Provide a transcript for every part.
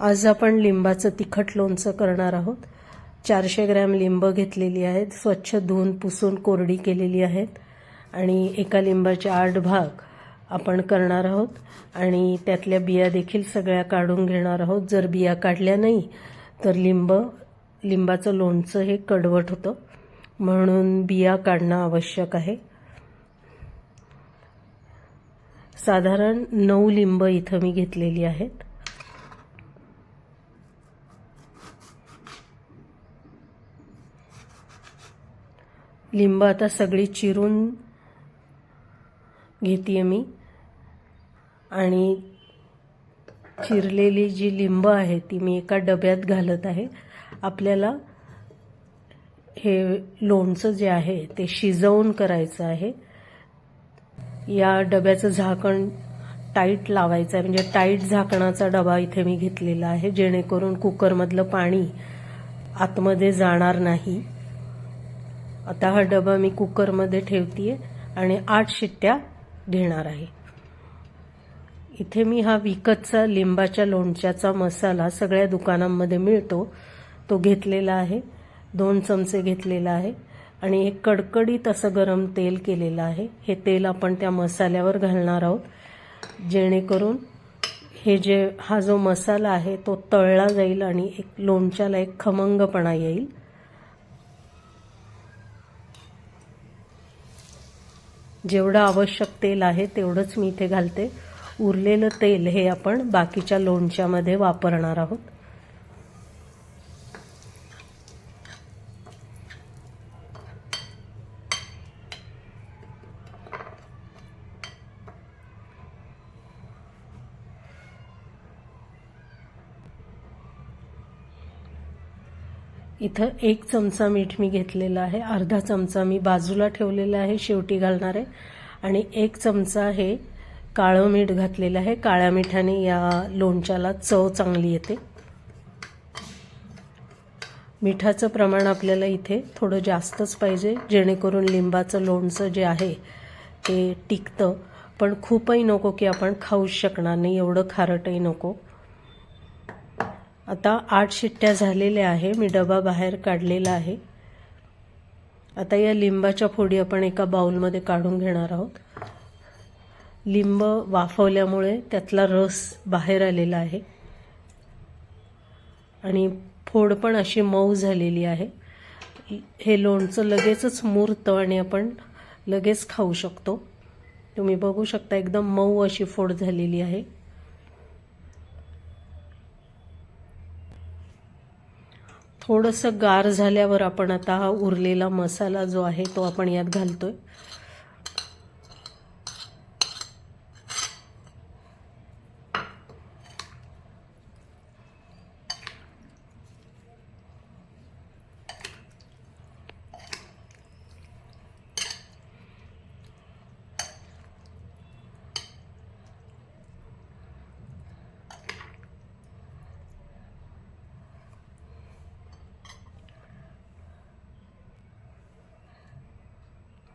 आज आपण लिंबाचं तिखट लोणचं करणार आहोत. चारशे ग्रॅम लिंब घेतलेली आहेत. स्वच्छ धुवून पुसून कोरडी केलेली आहेत. आणि एका लिंबाचे आठ भाग आपण करणार आहोत. आणि त्यातल्या बिया देखील सगळ्या काढून घेणार आहोत. जर बिया काढल्या नाही तर लिंब लिंबाचं लोणचं हे कडवट होतं. म्हणून बिया काढणं आवश्यक आहे. साधारण नऊ लिंब इथं मी घेतलेली आहेत. लिंब आता सगळी चिरून घेते मी. आणि चिरलेली जी लिंब आहे ती मी एका डब्यात घालत आहे. आपल्याला हे लोणचं जे आहे ते शिजवून करायचं आहे. या डब्याचं झाकण टाईट लावायचं आहे. म्हणजे टाईट झाकणाचा डबा इथे मी घेतलेला आहे. जेणेकरून कुकरमधलं पाणी आतमध्ये जाणार नाही. आता हा डबा मी कुकरमध्ये ठेवतीये आणि आठ शिट्ट्या घेणार आहे. इथे मी हा विकतचा लिंबाच्या लोणच्याचा मसाला सगळ्या दुकानांमध्ये मिळतो. तो घेतलेला आहे. दोन चमचे घेतलेला आहे. आणि एक कडकडीत असं गरम तेल केलेलं आहे. हे तेल आपण त्या मसाल्यावर घालणार आहोत. जेणेकरून हे जे हा जो मसाला आहे तो तळला जाईल आणि एक लोणच्याला एक खमंगपणा येईल. जेवढं आवश्यक तेल आहे तेवढंच मी इथे घालते. उरलेलं तेल हे आपण बाकीच्या लोणच्यामध्ये वापरणार आहोत. इथं एक चमचा मीठ मी घेतलेला आहे अर्धा चमचा मी बाजूला ठेवलेला आहे शेवटी घालणार आहे. आणि एक चमचा हे काळं मीठ घातलेलं आहे. काळ्या मिठाने या लोणच्याला चव चांगली येते. मिठाचं प्रमाण आपल्याला इथे थोडं जास्तच पाहिजे जेणेकरून लिंबाचं लोणचं जे आहे ते टिकतं. पण खूपही नको की आपण खाऊच शकणार नाही एवढं खारटही नको. आता आठ शिट्ट्या झालेल्या आहे. मी डबा बाहेर काढलेला आहे. आता या लिंबाच्या फोडी आपण एका बाउलमध्ये काढून घेणार आहोत. लिंब वाफवल्यामुळे त्यातला रस बाहेर आलेला आहे. आणि फोड पण अशी मऊ झालेली आहे. हे लोणचं लगेचच मुरतं आणि आपण लगेच खाऊ शकतो. तुम्ही बघू शकता एकदम मऊ अशी फोड झालेली आहे. थोडंसं गार झाल्यावर आपण आता हा उरलेला मसाला जो आहे तो आपण यात घालतोय.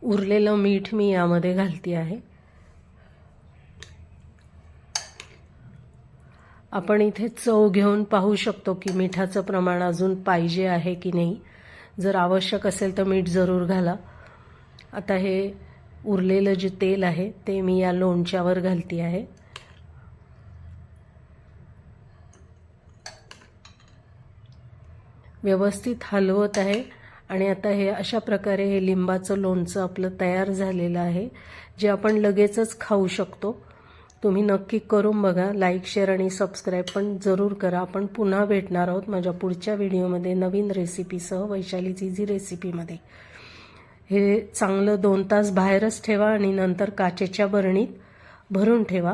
उरलेलं मीठ मी यामध्ये घालते आहे. आपण इथे चव घेऊन पाहू शकतो की मिठाचं प्रमाण अजून पाहिजे आहे की नाही. जर आवश्यक असेल तर मीठ जरूर घाला. आता हे उरलेलं जे तेल आहे ते मी या लोणच्यावर घालते आहे. व्यवस्थित हलवत आहे. आणि आता हे अशा प्रकारे हे लिंबाचं लोणचं आपलं तयार झालेलं आहे जे आपण लगेचच खाऊ शकतो. तुम्ही नक्की करून बघा लाईक शेअर आणि सबस्क्राईब पण जरूर करा. आपण पुन्हा भेटणार आहोत माझ्या पुढच्या व्हिडिओमध्ये नवीन रेसिपीसह वैशालीची जी रेसिपीमध्ये. हे चांगलं दोन तास बाहेरच ठेवा आणि नंतर काचेच्या बरणीत भरून ठेवा.